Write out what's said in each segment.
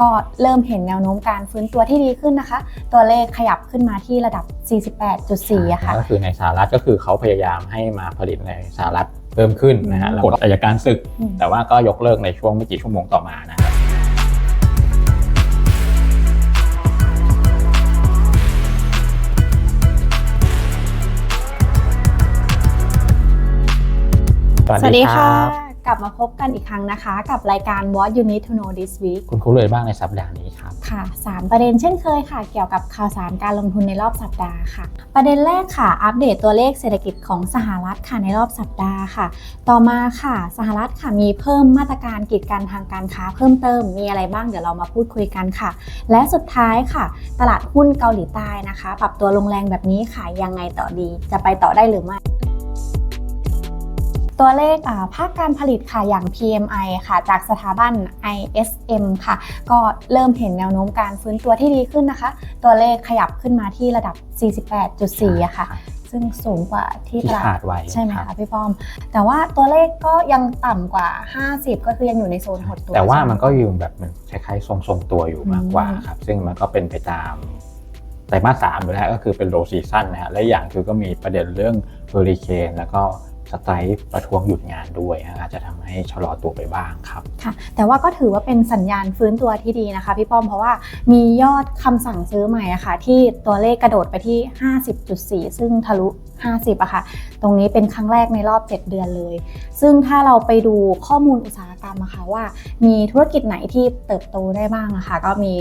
ก็เริ่มเห็นแนวโน้มการฟื้นตัวที่ดีขึ้นนะคะ ตัวเลขขยับขึ้นมาที่ระดับ 48.4อะค่ะก็คือในสหรัฐก็คือเขาพยายามให้มาผลิตในสหรัฐเพิ่มขึ้นนะฮะอืมแล้วกฎอายการศึกอืมแต่ว่าก็ยกเลิกในช่วงไม่กี่ชั่วโมงต่อมานะครับสวัสดีค่ะก ลับมาพบกันอีกครั้งนะคะ กับรายการ What You Need to Know This Week คุณคุ้นเลยบ้างในสัปดาห์นี้ครับ ค่ะ 3 ประเด็นเช่นเคยค่ะ เกี่ยวกับข่าวสารการลงทุนในรอบสัปดาห์ค่ะ ประเด็นแรกค่ะ อัปเดตตัวเลขเศรษฐกิจของสหรัฐค่ะในรอบสัปดาห์ค่ะ ต่อมาค่ะ สหรัฐค่ะมีเพิ่มมาตรการกีดกันทางการค้าเพิ่มเติมมีอะไรบ้างเดี๋ยวเรามาพูดคุยกันค่ะ และสุดท้ายค่ะ ตลาดหุ้นเกาหลีใต้นะคะ ปรับตัวลงแรงแบบนี้ค่ะยังไงต่อดีจะไปต่อได้หรือไม่ ตัวเลขอ่าภาคการผลิตค่ะอย่าง PMI ค่ะ จากสถาบัน ISM ค่ะ ก็เริ่มเห็นแนวโน้มการฟื้นตัวที่ดีขึ้นนะคะ ตัวเลขขยับขึ้นมาที่ระดับ 48.4อะค่ะซึ่งสูงกว่าที่ที่ตลาขาดดไว้ใช่ไหมรัคะบพี่ป้อม แต่ว่าตัวเลขก็ยังต่ำกว่า 50 ก็คือยังอยู่ในโซนหดตัว แต่ว่าใช่ไหมันก็อยู่แบบเหมือนคล้ายๆ ทรงๆตัวอยู่มากกว่าอืมครับ ซึ่งมันก็เป็นไปตามไตรมาสสามอยู่แล้วก็คือเป็นโลซีซั่นนะฮะและอย่างคือก็มีประเด็นเรื่องเฮอริเคนแล้วก็ สไตร์ประท้วงหยุดงานด้วยฮะอาจจะทำให้ชะลอตัวไปบ้างครับค่ะแต่ว่าก็ถือว่าเป็นสัญญาณฟื้นตัวที่ดีนะคะพี่ป้อมเพราะว่ามียอดคำสั่งซื้อใหม่อะค่ะที่ตัวเลขกระโดดไปที่ 50.4 ซึ่งทะลุ 50อะค่ะตรงนี้เป็นครั้งแรกในรอบ 7 เดือนเลย ซึ่งถ้าเราไปดูข้อมูลอุตสาหกรรมอะค่ะว่า มีธุรกิจไหนที่เติบโตได้บ้างอะค่ะก็มี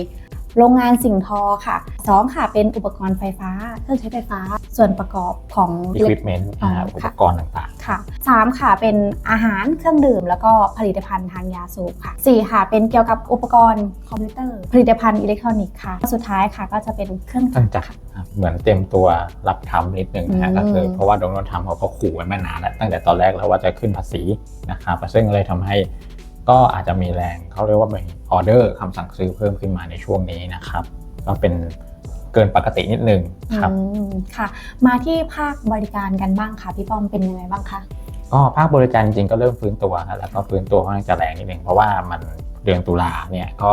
โรงงานสิ่งทอค่ะสองค่ะ เป็นอุปกรณ์ไฟฟ้าเครื่องใช้ไฟฟ้า ส่วนประกอบของ equipment นะฮะอ๋ออุค่ะปกรณ์ต่างค่ะสามค่ะเป็นอาหารเครื่องดื่ม แล้วก็ผลิตภัณฑ์ทางยาสูบค่ะสี่ค่ะ เป็นเกี่ยวกับอุปกรณ์คอมพิวเตอร์ ผลิตภัณฑ์อิเล็กทรอนิกส์ค่ะ สุดท้ายค่ะก็จะเป็นเครื่องๆตั้งจัจักกรรค่ะครับเหมือนเต็มตัวรับทำนิดนึงนะฮะอืมก็คือเพราะว่าโดนัลด์ทรัมป์เขาก็ขู่ไว้มานานแล้วตั้งแต่ตอนแรกแล้วว่าจะขึ้นภาษีนะครับซึ่งเลยทำให้ ก็อาจจะมีแรงเขาเรียกว่าเป็นออเดอร์คำสั่งซื้อเพิ่มขึ้นมาในช่วงนี้นะครับ ก็เป็นเกินปกตินิดนึงครับอืมค่ะ มาที่ภาคบริการกันบ้างค่ะพี่ป้อมเป็นยังไงบ้างคะก็ภาคบริการจริงๆก็เริ่มฟื้นตัวครับแล้วก็ฟื้นตัวค่อนข้างจะแรงนิดนึงเพราะว่ามันเดือนตุลาเนี่ยก็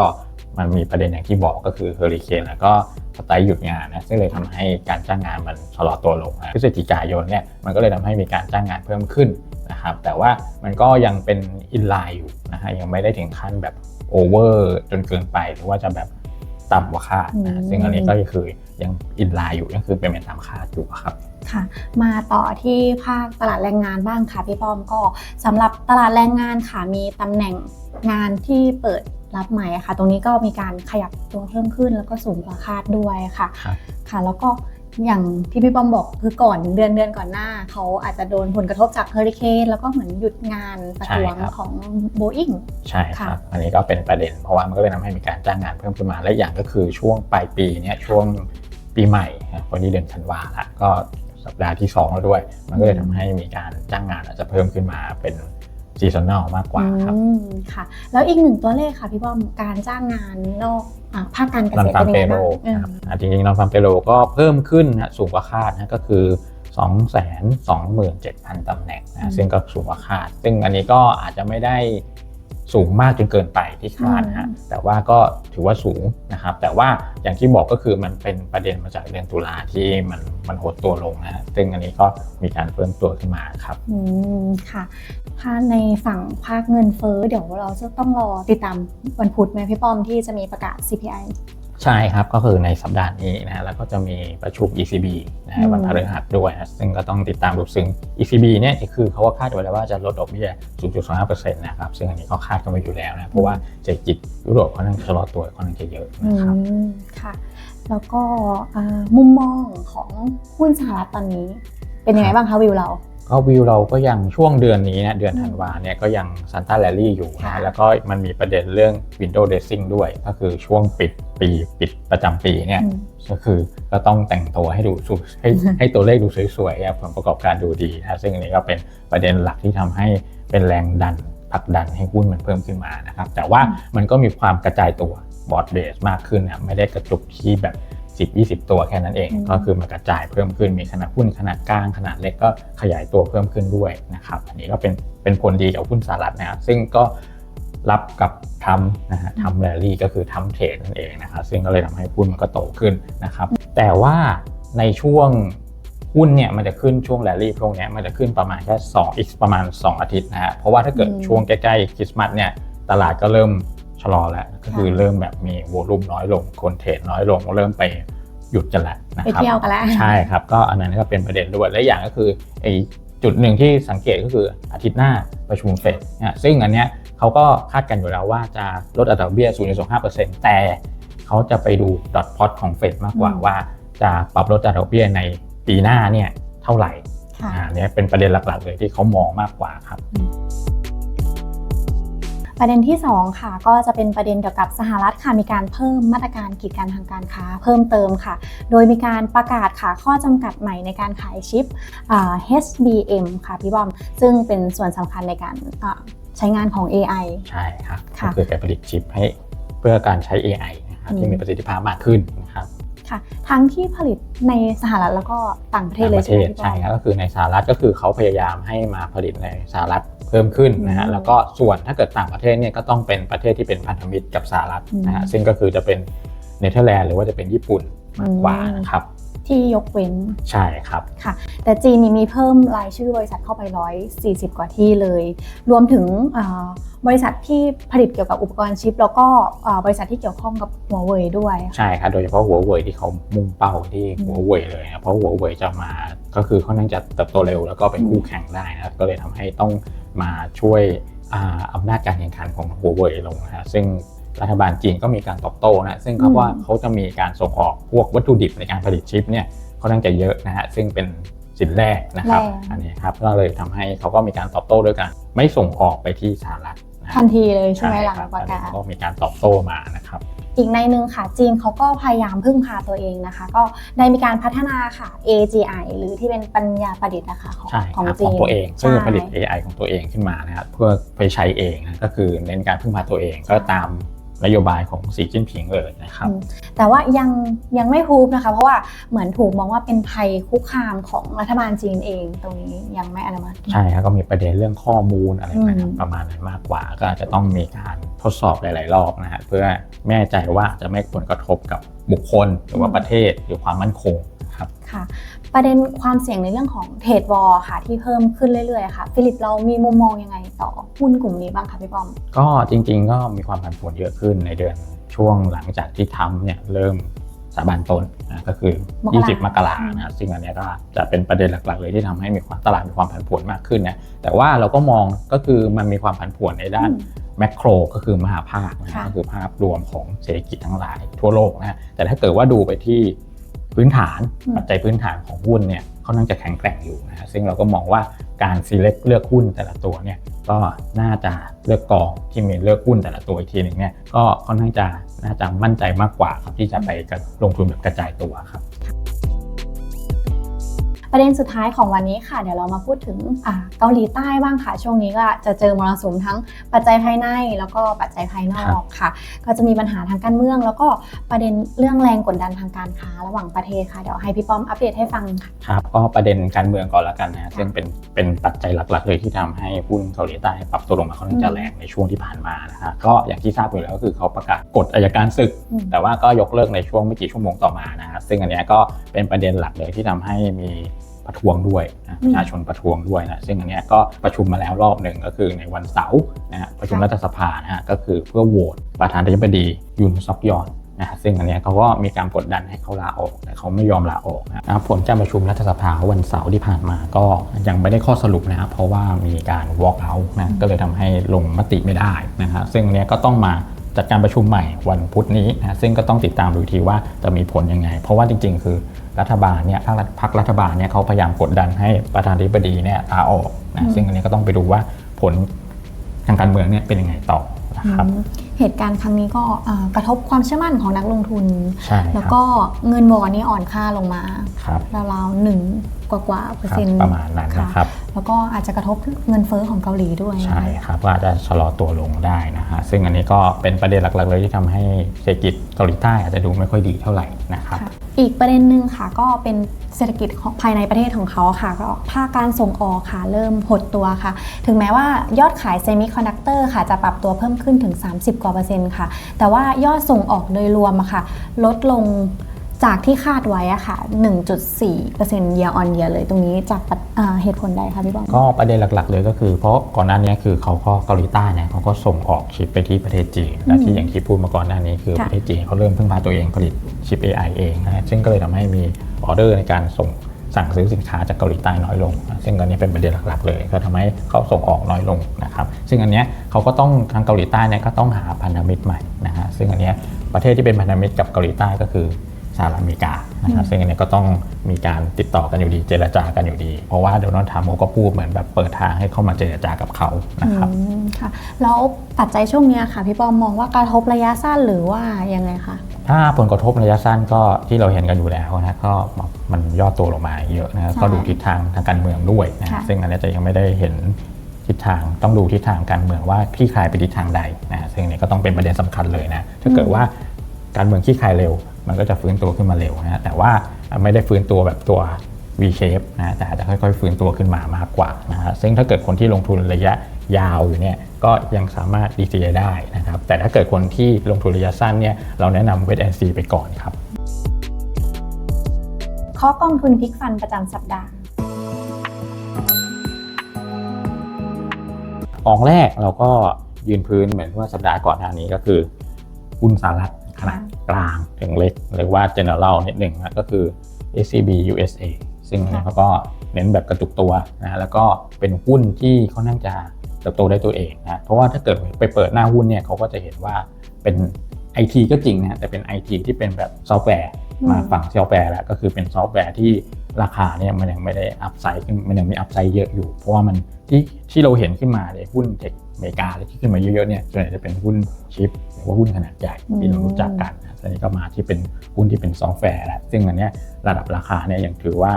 มันมีประเด็นอย่างที่บอกก็คือเฮอริเคนแล้วก็สไตล์หยุดงานนะซึ่งเลยทำให้การจ้างงานมันชะลอตัวลงนะพฤศจิกายนเนี่ยมันก็เลยทำให้มีการจ้างงานเพิ่มขึ้น นะครับแต่ว่ามันก็ยังเป็นอินไลน์อยู่นะฮะยังไม่ได้ถึงขั้นแบบโอเวอร์จนเกินไปหรือว่าจะแบบต่ำกว่าคาดนะอืมซึ่งอันนี้ก็คือยังอินไลน์อยู่ก็คือเป็นไปตามคาดอยู่ครับค่ะมาต่อที่ภาคตลาดแรงงานบ้างค่ะพี่ป้อมก็สำหรับตลาดแรงงานค่ะมีตำแหน่งงานที่เปิดรับใหม่ค่ะ ตรงนี้ก็มีการขยับตัวเพิ่มขึ้นแล้วก็สูงกว่าคาดด้วยค่ะครับค่ะแล้วก็ อย่างที่พี่ป้อมบอกคือก่อนเดือนเดือนก่อนหน้า เขาอาจจะโดนผลกระทบจากเฮอริเคนแล้วก็เหมือนหยุดงานประท้วงใช่ครับของ Boeing ใช่คค่ะรับ อันนี้ก็เป็นประเด็น เพราะว่ามันก็เลยทำให้มีการจ้างงานเพิ่มขึ้นมาและอย่างก็คือช่วงปลายปีเนี้ยช่วงปีใหม่นะวันนี้เดือนธันวาละก็สัปดาห์ที่2แล้วด้วย มันก็เลยทำให้มีการจ้างงานอาจจะเพิ่มขึ้นมาเป็น ซีซันแนลมากกว่าครับอืมค่ะ แล้วอีกหนึ่งตัวเลขค่ะพี่ป้อมการจ้างงานนอกอะภาคการเกนอนษตรฟาร์เป็มนเปยังไงโรบ้างอืมนะครับอะจริงๆนอนฟาร์มเปโรก็เพิ่มขึ้นนะสูงกว่าคาดนะก็คือ 2 2 7 0 0 0ตำแหน่งอืนะมซึ่งก็สูงกว่าคาด ซึ่งอันนี้ก็อาจจะไม่ได้สูงมากจนเกินไปที่คาดนะฮะอืมแต่ว่าก็ถือว่าสูงนะครับ แต่ว่าอย่างที่บอกก็คือมันเป็นประเด็นมาจากเดือนตุลาที่มันมันหดตัวลงนะฮะซึ่งอันนี้ก็มีการเพิ่มตัวขึ้นมาครับ อืมค่ะ ถ้าในฝั่งภาคเงินเฟ้อเดี๋ยวเราจะต้องรอติดตามวันพุธไหมพี่ป้อมที่จะมีประกาศ CPI ใช่ครับก็คือในสัปดาห์นี้นะฮะแล้วก็จะมีประชุม ECB นะอืฮะมวันพฤหัสด้วยนะซึ่งก็ต้องติดตามดูซึ่ง ECB เนี่ยคือเขาก็คาดไว้แล้วว่าจะลดดอกเบี้ย 0.25%นะครับซึ่งอันนี้ก็คาดกันไว้อยู่แล้วนะเพราะว่าเศรษฐกิจยุโรปค่อนข้างชะลอตัวค่อนข้างจะเยอะอืนะครับมค่ะ แล้วก็อ่ามุมมองของหุ้นสหรัฐตอนนี้เป็นยังไงบ้างคะวิวเรา ก็วิวเราก็ยังช่วงเดือนนี้นะเดือนอืมธันวาเนี่ยก็ยังซันต้าแรลลี่อยู่ค่ะนะแล้วก็มันมีประเด็นเรื่อง Window Dressing ด้วย ก็คือช่วงปิดปีปิดประจำปีเนี่ยอืมก็คือก็ต้องแต่งตัวให้ดูสวยให้ให้ตัวเลขดูสวยๆครับผลประกอบการดูดีนะซึ่งอันนี้ก็เป็นประเด็นหลักที่ทำให้เป็นแรงดันผลักดันให้หุ้นมันเพิ่มขึ้นมานะครับแต่ว่ามันก็มีความกระจายตัวบอร์ดเบสมากขึ้นนะไม่ได้กระจุกที่แบบ 10 20 ตัวแค่นั้นเองอืมก็คือมันกระจายเพิ่มขึ้นมีขนาดหุ้นขนาดกลางขนาดเล็กก็ขยายตัวเพิ่มขึ้นด้วยนะครับอันนี้ก็เป็นเป็นผลดีกับหุ้นสหรัฐนะครับซึ่งก็รับกับทำนะฮะทำแรลลี่ก็คือทำเทรดนั่นเองนะครับซึ่งก็เลยทำให้หุ้นมันก็โตขึ้นนะครับแต่ว่าในช่วงหุ้นเนี่ยมันจะขึ้นช่วงแรลลี่พวกเนี้ยมันจะขึ้นประมาณแค่2อีกประมาณ 2 อาทิตย์นะฮะเพราะว่าถ้าเกิดอืมช่วงใกล้ๆคริสต์มาสเนี่ยตลาดก็เริ่ม ชะลอแล้วก็คือเริ่มแบบมีวอลุ่มน้อยลงคนเทรดน้อยลงเริ่มไปหยุดกันแล้วนะไปครับเที่ยวกันแล้วใช่ครับก็อันนั้นก็เป็นประเด็นด้วยและอย่างก็คือไอ้จุดหนึ่งที่สังเกตก็คืออาทิตย์หน้าประชุมเฟดนะซึ่งอันเนี้ยเขาก็คาดกันอยู่แล้วว่าจะลดอัตราดอกเบี้ย 0.25%แต่เขาจะไปดูดอทพอตของเฟดมากกว่าอืมว่าจะปรับลดอัตราดอกเบี้ยในปีหน้าเนี่ยเท่าไหร่ค่ะอ่าเนี่ยเป็นประเด็นหลักๆเลยที่เขามองมากกว่าครับ ประเด็นที่ 2 ค่ะ ก็จะเป็นประเด็นเกี่ยวกับสหรัฐค่ะมีการเพิ่มมาตรการกีดกันทางการค้า เพิ่มเติมค่ะ โดยมีการประกาศค่ะข้อจำกัดใหม่ในการขายชิปอ่า HBM ค่ะพี่บอม ซึ่งเป็นส่วนสำคัญในการอ่าใช้งานของ AI ใช่ครับค่ะก็คือการผลิตชิปให้เพื่อการใช้ AI นะครับอืมที่มีประสิทธิภาพมากขึ้นนะครับค่ะทั้งที่ผลิตในสหรัฐแล้วก็ต่างประเทศต่างเลปยระใช่เทไหมศพี่บอใช่มครับก็คือในสหรัฐก็คือเขาพยายามให้มาผลิตในสหรัฐ เพิ่มขึ้นนะฮะอืมแล้วก็ส่วนถ้าเกิดต่างประเทศเนี่ยก็ต้องเป็นประเทศที่เป็นพันธมิตรกับสหรัฐนะฮะอืมซึ่งก็คือจะเป็นเนเธอร์แลนด์หรือว่าจะเป็นญี่ปุ่นมากกว่าอืมนะครับ ที่ยกเว้นใช่ครับค่ะ แต่จีนนี่มีเพิ่มรายชื่อบริษัทเข้าไป 140 กว่าที่เลย รวมถึงอ่าบริษัทที่ผลิตเกี่ยวกับอุปกรณ์ชิป แล้วก็อ่าบริษัทที่เกี่ยวข้องกับหัวเว่ยด้วยใช่ครับโดยเฉพาะหัวเว่ยที่เขามุ่งเป้าที่อืมหัวเว่ยเลยนะเพราะหัวเว่ยจะมาก็คือค่อนข้างจะเติบโตเร็วแล้วก็เป็นอืมคู่แข่งได้นะครับก็เลยทำให้ต้องมาช่วยอ่าอำนาจการแข่งขันของหัวเว่ยลงนะฮะซึ่ง รัฐบาลจีนก็มีการตอบโต้นะซึ่งเขาว่าเขาจะมีการส่งออกพวกวัตถุดิบในการผลิตชิปเนี่ยค่อนข้างจะเยอะนะฮะซึ่งเป็นสินแร่นะครับแร่อันนี้ครับก็เลยทำให้เขาก็มีการตอบโต้ด้วยกัน ไม่ส่งออกไปที่สหรัฐนะฮะทันทีเลยใช่ไหมหลังครับประกาศอันนี้ก็มีการตอบโต้มานะครับอีกในหนึ่งค่ะจีนเขาก็พยายามพึ่งพาตัวเองนะคะ ก็ได้มีการพัฒนาค่ะ AGI หรือที่เป็นปัญญาประดิษฐ์นะคะของใช่ของครับจีของนตัวเองซึ่งใช่ผลิต AI ของตัวเองขึ้นมานะครับเพื่อไปใช้เองนะก็คือเน้นการพึ่งพาตัวเองก็ตาม นโยบายของสีจิ้นผิงเลยนะครับอืมแต่ว่ายังยังไม่พูบนะคะ เพราะว่าเหมือนถูกมองว่าเป็นภัยคุกคามของรัฐบาลจีนเอง ตรงนี้ยังไม่อนุมัติใช่ครับก็มีประเด็นเรื่องข้อมูลอะไรอืมนะครับประมาณนั้นมากกว่า ก็อาจจะต้องมีการทดสอบหลาย ๆ รอบนะฮะเพื่อแน่ใจว่าจะไม่ผลกระทบกับบุคคลหรือว่าประเทศหรือความมั่นคงนะครับค่ะ ประเด็นความเสี่ยงในเรื่องของเทรดวอลค่ะที่เพิ่มขึ้นเรื่อยๆค่ะฟิลิปเรามีมุมมองยังไงต่อหุ้นกลุ่มนี้บ้างคะพี่ป้อม ก็จริง ๆ ก็มีความผันผวนเยอะขึ้นในเดือนช่วงหลังจากที่ทำเนี่ยเริ่มสาบานตนนะก็คือมกรา20 มกรานะซึ่งอันเนี้ยก็จะเป็นประเด็นหลักๆ เลยที่ทำให้มีความตลาดมีความผันผวนมากขึ้นนะแต่ว่าเราก็มองก็คือมันมีความผันผวนในด้านอืมแมกโรก็คือมหาภาคนะค่ะก็คือภาพรวมของเศรษฐกิจทั้งหลายทั่วโลกนะแต่ถ้าเกิดว่าดูไปที่ พื้นฐานอืมปัจจัยพื้นฐานของหุ้นเนี่ยค่อนข้างจะแข็งแกร่งอยู่นะฮะซึ่งเราก็มองว่าการ select เลือกหุ้นแต่ละตัวเนี่ยก็น่าจะเลือกกองที่มีเลือกหุ้นแต่ละตัวอีกทีหนึ่งเนี่ยก็ค่อนข้างจะน่าจะมั่นใจมากกว่าครับที่จะไปกับลงทุนแบบกระจายตัวครับ ประเด็นสุดท้ายของวันนี้ค่ะ เดี๋ยวเรามาพูดถึงเกาหลีใต้บ้างค่ะ ช่วงนี้ก็จะเจอมรสุมทั้งปัจจัยภายในแล้วก็ปัจจัยภายนอกค่ะ ก็จะมีปัญหาทางการเมือง แล้วก็ประเด็นเรื่องแรงกดดันทางการค้าระหว่างประเทศค่ะ เดี๋ยวให้พี่ป้อมอัปเดตให้ฟังค่ะครับก็ประเด็นการเมืองก่อนละกันนะซึ่งเป็นเป็นปัจจัยหลัก ๆ เลยที่ทำให้หุ้นเกาหลีใต้ปรับตัวลงมาค่อนข้างจะแรงในช่วงที่ผ่านมานะฮะก็อย่างที่ทราบอยู่แล้วก็คือเขาประกาศกฎอายการศึก แต่ว่าก็ยกเลิกในช่วงไม่กี่ชั่วโมงต่อมานะฮะซึ่งอันนี้ก็เป็นประเด็นหลักเลยที่ทำให้มี ประท้วงด้วยนะประชาชนประท้วงด้วยนะซึ่งอันเนี้ยก็ประชุมมาแล้วรอบหนึ่งก็คือในวันเสาร์นะฮะประชุมรัฐสภานะฮะก็คือเพื่อโหวตประธานาธิบดียุนซอกยอนนะฮะซึ่งอันเนี้ยเขาก็มีการกดดันให้เขาลาออก แต่เขาไม่ยอมลาออกนะครับผลการประชุมรัฐสภาวันเสาร์ที่ผ่านมาก็ยังไม่ได้ข้อสรุปนะครับเพราะว่ามีการ walk out นะก็เลยทำให้ลงมติไม่ได้นะฮะซึ่งอันเนี้ยก็ต้องมาจัดการประชุมใหม่วันพุธนี้นะซึ่งก็ต้องติดตามดูอีกทีว่าจะมีผลยังไง เพราะว่าจริง ๆ คือ รัฐบาลเนี่ยภาครัฐพรรครัฐบาลเนี่ยเขาพยายามกดดันให้ประธานาธิบดีเนี่ยลาออกอืนะมซึ่งอันนี้ก็ต้องไปดูว่าผลทางการเมืองเนี่ยเป็นยังไงต่อนะครับอืมเหตุการณ์ครั้งนี้ก็อ่ากระทบความเชื่อมั่นของนักลงทุนใช่ครับแล้วก็เงินวอนนี่อ่อนค่าลงมาครับราวๆหนึ่งกว่ากว่าเปอร์ครัเซ็บนต์ประมาณนั้นนะครับแล้วก็อาจจะกระทบเงินเฟ้อของเกาหลีด้วยใช่ครับก็อาจจะชะลอตัวลงได้นะฮะซึ่งอันนี้ก็เป็นประเด็นหลักๆเลยที่ทำให้เศรษฐกิจเกาหลีใต้อาจจะดูไม่ค่อยดีเท่าไหร่นะครับค่ะ อีกประเด็นหนึ่งค่ะก็เป็นเศรษฐกิจของภายในประเทศของเขาค่ะ ก็ภาคการส่งออกค่ะ เริ่มหดตัวค่ะ ถึงแม้ว่ายอดขายเซมิคอนดักเตอร์ค่ะ จะปรับตัวเพิ่มขึ้นถึง 30 กว่าเปอร์เซ็นต์ค่ะ แต่ว่ายอดส่งออกโดยรวมค่ะ ลดลง จากที่คาดไว้อะค่ะ 1.4% year on year เลยตรงนี้จากปัจอ่าเหตุผลใดคะพี่บอมก็ประเด็นหลักๆ เลยก็คือ เพราะก่อนหน้านี้คือเขาก็เกาหลีใต้เนี่ยเขาก็ส่งออกชิปไปที่ประเทศจีนและที่อย่างที่พูดมาก่อนหน้านี้คือค่ะประเทศจีนเขาเริ่มพึ่งพาตัวเองผลิตชิป AI เองนะฮะซึ่งก็เลยทำให้มีออเดอร์ในการส่งสั่งซื้อสินค้าจากเกาหลีใต้น้อยลงนะซึ่งอันนี้เป็นประเด็นหลักๆ เลยก็ทำให้เขาส่งออกน้อยลงนะครับซึ่งอันเนี้ยเขาก็ต้องทางเกาหลีใต้เนี่ยก็ต้องหาพันธมิตรใหม่นะฮะซึ่งอันเนี้ยประเทศที่เป็นพันธมิตรกับเกาหลีใต้ก็คือ สหรัฐอเมริกานะครับซึ่งอันเนี้ยก็ต้องมีการติดต่อกันอยู่ดีเจรจากันอยู่ดี เพราะว่าโดนัลด์ทรัมป์เขาก็พูดเหมือนแบบเปิดทางให้เข้ามาเจรจากับเขานะครับอืมค่ะแล้วปัจจัยช่วงเนี้ยค่ะพี่ปอมมองว่ากระทบระยะสั้นหรือว่ายังไงคะถ้าผลกระทบระยะสั้นก็ที่เราเห็นกันอยู่แล้วนะก็มันย่อตัวลงมาเยอะนะใช่ก็ดูทิศทางทางการเมืองด้วยนะค่ะซึ่งอันนี้จะยังไม่ได้เห็นทิศทางต้องดูทิศทางการเมืองว่าคลี่คลายไปทิศทางใดนะซึ่งอันนี้ก็ต้องเป็นประเด็นสำคัญเลยนะถ้าเกิดว่าการเมืองคลี่คลายเร็ว มันก็จะฟื้นตัวขึ้นมาเร็วนะแต่ว่าไม่ได้ฟื้นตัวแบบตัว V shape นะแต่อาจจะค่อยๆฟื้นตัวขึ้นมามากกว่านะฮะซึ่งถ้าเกิดคนที่ลงทุนระยะยาวอยู่เนี่ยก็ยังสามารถ DCA ได้นะครับแต่ถ้าเกิดคนที่ลงทุนระยะสั้นเนี่ยเราแนะนำ Wait and See ไปก่อนครับข้อกองทุนพลิกฟันประจำสัปดาห์กองแรกเราก็ยืนพื้นเหมือนเมื่อสัปดาห์ก่อนหน้านี้ก็คือหุ้นสหรัฐ ขนาดกลางถึงเล็กเรียกว่า general นิดหนึ่งนะก็คือ SCB USA ซึ่งค่ะเขาก็เน้นแบบกระจุกตัวนะแล้วก็เป็นหุ้นที่ค่อนข้างจะเติบโตได้ตัวเองนะเพราะว่าถ้าเกิดไปเปิดหน้าหุ้นเนี่ยเขาก็จะเห็นว่าเป็น IT ก็จริงนะแต่เป็น IT ที่เป็นแบบซอฟต์แวร์อืมมาฝั่งซอฟต์แวร์แล้วก็คือเป็นซอฟต์แวร์ที่ราคาเนี่ยมันยังไม่ได้อัพไซด์ขึ้นมันยังมีอัพไซด์เยอะอยู่ เพราะว่ามันที่ที่เราเห็นขึ้นมาเลยหุ้นเทค อเมริกาเลยที่ขึ้นมาเยอะๆเนี่ยส่วนใหญ่จะเป็นหุ้นชิปหรือว่าหุ้นขนาดใหญ่ที่เรารู้จักกันนะตอนนี้ก็มาที่เป็นหุ้นที่เป็นซอฟต์แวร์แล้วซึ่งอันเนี้ยระดับราคาเนี่ยยังถือว่า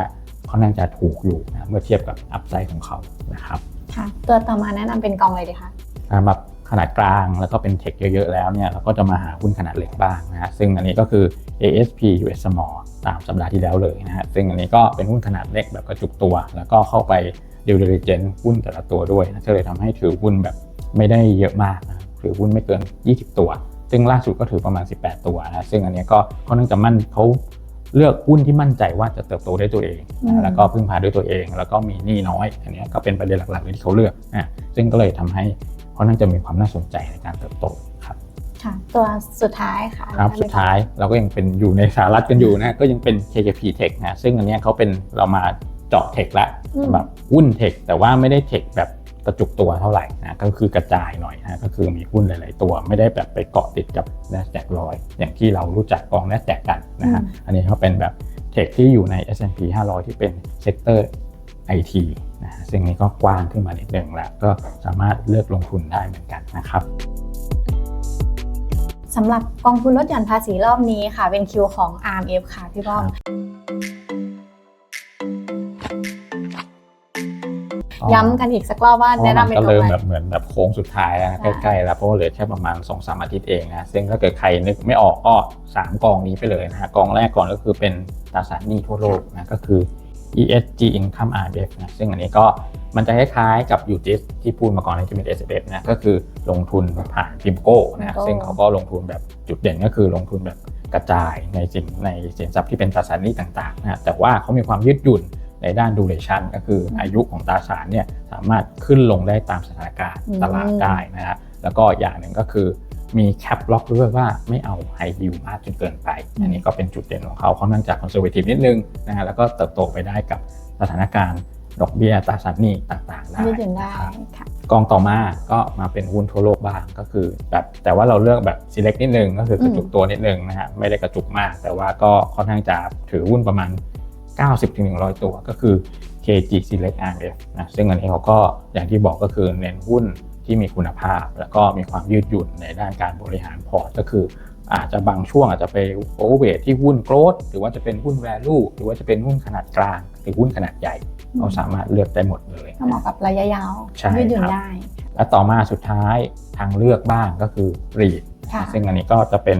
ค่อนข้างจะถูกอยู่นะเมื่อเทียบกับอัพไซด์ของเขานะครับค่ะตัวต่อมาแนะนำเป็นกองเลยดีคะสำหรับขนาดกลางแล้วก็เป็นเทคเยอะๆแล้วเนี่ยเราก็จะมาหาหุ้นขนาดเล็กบ้างนะฮะซึ่งอันนี้ก็คือ ASP US Small ตามสัปดาห์ที่แล้วเลยนะฮะซึ่งอันนี้ก็เป็นหุ้นขนาดเล็กแบบกระจุกตัว แล้วก็เข้าไปดิวเดลิเจนหุ้นแต่ละตัวด้วยนะก็เลยทำให้ถือหุ้นแบบ ไม่ได้เยอะมากนะถือหุ้นไม่เกิน 20 ตัว ซึ่งล่าสุดก็ถือประมาณ 18 ตัวนะซึ่งอันนี้ก็ค่อนข้างจะมั่นเขาเลือกหุ้นที่มั่นใจว่าจะเติบโตได้ตัวเองอืมนะแล้วก็พึ่งพาด้วยตัวเอง แล้วก็มีหนี้น้อย อันนี้ก็เป็นประเด็นหลักๆเลยที่เขาเลือกนะซึ่งก็เลยทำให้ค่อนข้างจะมีความน่าสนใจในการเติบโตครับค่ะตัวสุดท้ายค่ะครับแนะนำสุดท้ายเราก็ยังเป็นอยู่ในสหรัฐกันอยู่นะก็ยังเป็น KKP Tech นะซึ่งอันเนี้ยเขาเป็นเรามาเจาะเทคละอืมแบบหุ้นเทคแต่ว่าไม่ได้เทคแบบก ระจุกตัวเท่าไหร่นะก็คือกระจายหน่อยนะก็คือมีหุ้นหลาย ๆ ตัวไม่ได้แบบไปเกาะติดกับ NASDAQ ร้อยอย่างที่เรารู้จักกอง NASDAQ กันนะฮะอันนี้เขาเป็นแบบเทคที่อยู่ใน S&P 500 ที่เป็นเซกเตอร์ IT นะฮะซึ่งนี้ก็กว้างขึ้นมานิดหนึ่งแล้วก็สามารถเลือกลงทุนได้เหมือนกันนะครับสำหรับกองทุนลดหย่อนภาษีรอบนี้ค่ะ เป็นคิวของ RMF ค่ะพี่ป้อม ย้ำกันอีกสักรอบว่าเพราะแนะว่ามันนำเป็นก็กองเริ่มอะไรแบบเหมือนแบบโค้งสุดท้ายแล้วนะใช่ใกล้ๆแล้วเพราะว่าเหลือแค่ประมาณ2อสามอาทิตย์เองนะซึ่งถ้าเกิดใครนึกไม่ออกก็3กองนี้ไปเลยนะฮะกองแรกก่อนก็คือเป็นตราสารหนี้ทั่วโลกนะก็คือ ESG Income RBF นะซึ่งอันนี้ก็มันจะคล้ายๆกับ UTIS ที่พูดมาก่อนในที่เป็น s f นะก็คือลงทุนผ่านพิมโก้นะ Pimco ซึ่งเขาก็ลงทุนแบบจุดเด่นก็คือลงทุนแบบกระจายในสินในสินทรัพย์ที่เป็นตราสารหนี้ต่างๆนะแต่ว่าเขามีความยืดหยุ่น ในด้าน duration ก็คืออายุของตราสารเนี่ยสามารถขึ้นลงได้ตามสถานการณ์อืมตลาดได้นะฮะแล้วก็อย่างหนึ่งก็คือมีแคปล็อกด้วยว่าไม่เอาไฮยิวมากจนเกินไป อันนี้ก็เป็นจุดเด่นของเขาค่อนข้างจะคอนเซอร์เวทีฟนิดนึงนะฮะแล้วก็เติบโตไปได้กับสถานการณ์ดอกเบี้ยตราสารหนี้ต่างๆได้ยืดหยุ่นได้นะครับค่ะกองต่อมาก็มาเป็นหุ้นทั่วโลกบ้างก็คือแบบแต่ว่าเราเลือกแบบ select นิดนึงก็คือกระจุกตัวนิดนึงนะฮะไม่ได้กระจุกมาก แต่ว่าก็ค่อนข้างจะถือหุ้นประมาณ 90-100 ตัวก็คือ KG Select RF นะซึ่งอันนี้เขาก็อย่างที่บอกก็คือเน้นหุ้นที่มีคุณภาพ แล้วก็มีความยืดหยุ่นในด้านการบริหารพอร์ตก็คืออาจจะบางช่วงอาจจะไปโอเวอร์เวทที่หุ้นโกรดหรือว่าจะเป็นหุ้น value หรือว่าจะเป็นหุ้นขนาดกลาง หรือหุ้นขนาดใหญ่เราสามารถเลือกได้หมดเลยก็เหมาะกับระยะยาวใช่ยืดหยุ่นครับได้ และต่อมาสุดท้ายทางเลือกบ้างก็คือ REIT ค่ะซึ่งอันนี้ก็จะเป็น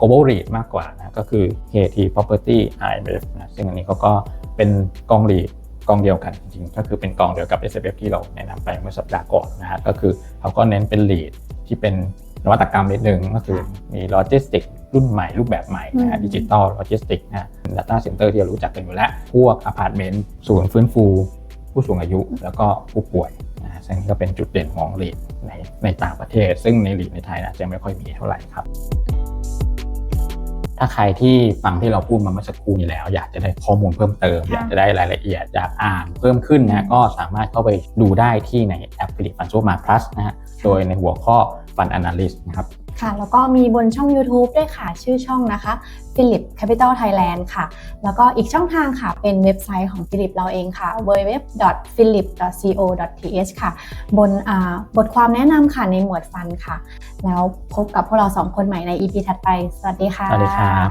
global REIT มากกว่านะก็คือ KT Property IMF นะซึ่งอันนี้เขาก็เป็นกอง REIT กองเดียวกันจริงๆ ก็คือเป็นกองเดียวกับ s f f ที่เราแนะนำไปเมื่อสัปดาห์ก่อนนะฮะก็คือเขาก็เน้นเป็น REIT ที่เป็นนวัตกรรมนิดนึงก็คือมีโลจิสติกรุ่นใหม่รูปแบบใหม่นะฮะอืมดิจิตอลโลจิสติกนะ Data Center ที่เรารู้จักกันอยู่แล้ว พวกอพาร์ตเมนต์ศูนย์ฟื้นฟู ผู้สูงอายุแล้วก็ผู้ป่วยนะฮะซึ่งก็เป็นจุดเด่นของลีดในในต่างประเทศ ซึ่งในลีดในไทยนะจะไม่ค่อยมีเท่าไหร่ครับ ถ้าใครที่ฟังที่เราพูดมาเมื่อสักครู่นี้แล้ว อยากจะได้ข้อมูลเพิ่มเติมค่ะอยากจะได้รายละเอียดอยากอ่านเพิ่มขึ้นนะก็สามารถเข้าไปดูได้ที่ในแอป Philip f u n d s o m a Plus นะฮะโดยในหัวข้อ Fund Analyst นะครับ ค่ะ แล้วก็มีบนช่อง YouTube ด้วยค่ะ ชื่อช่องนะคะ Philip Capital Thailand ค่ะ แล้วก็อีกช่องทางค่ะ เป็นเว็บไซต์ของ Philip เราเองค่ะ www.philip.co.th ค่ะ บนอ่าบทความแนะนำค่ะในหมวดฟันค่ะ แล้วพบกับพวกเราสองคนใหม่ใน EP ถัดไป สวัสดีค่ะ สวัสดีครับ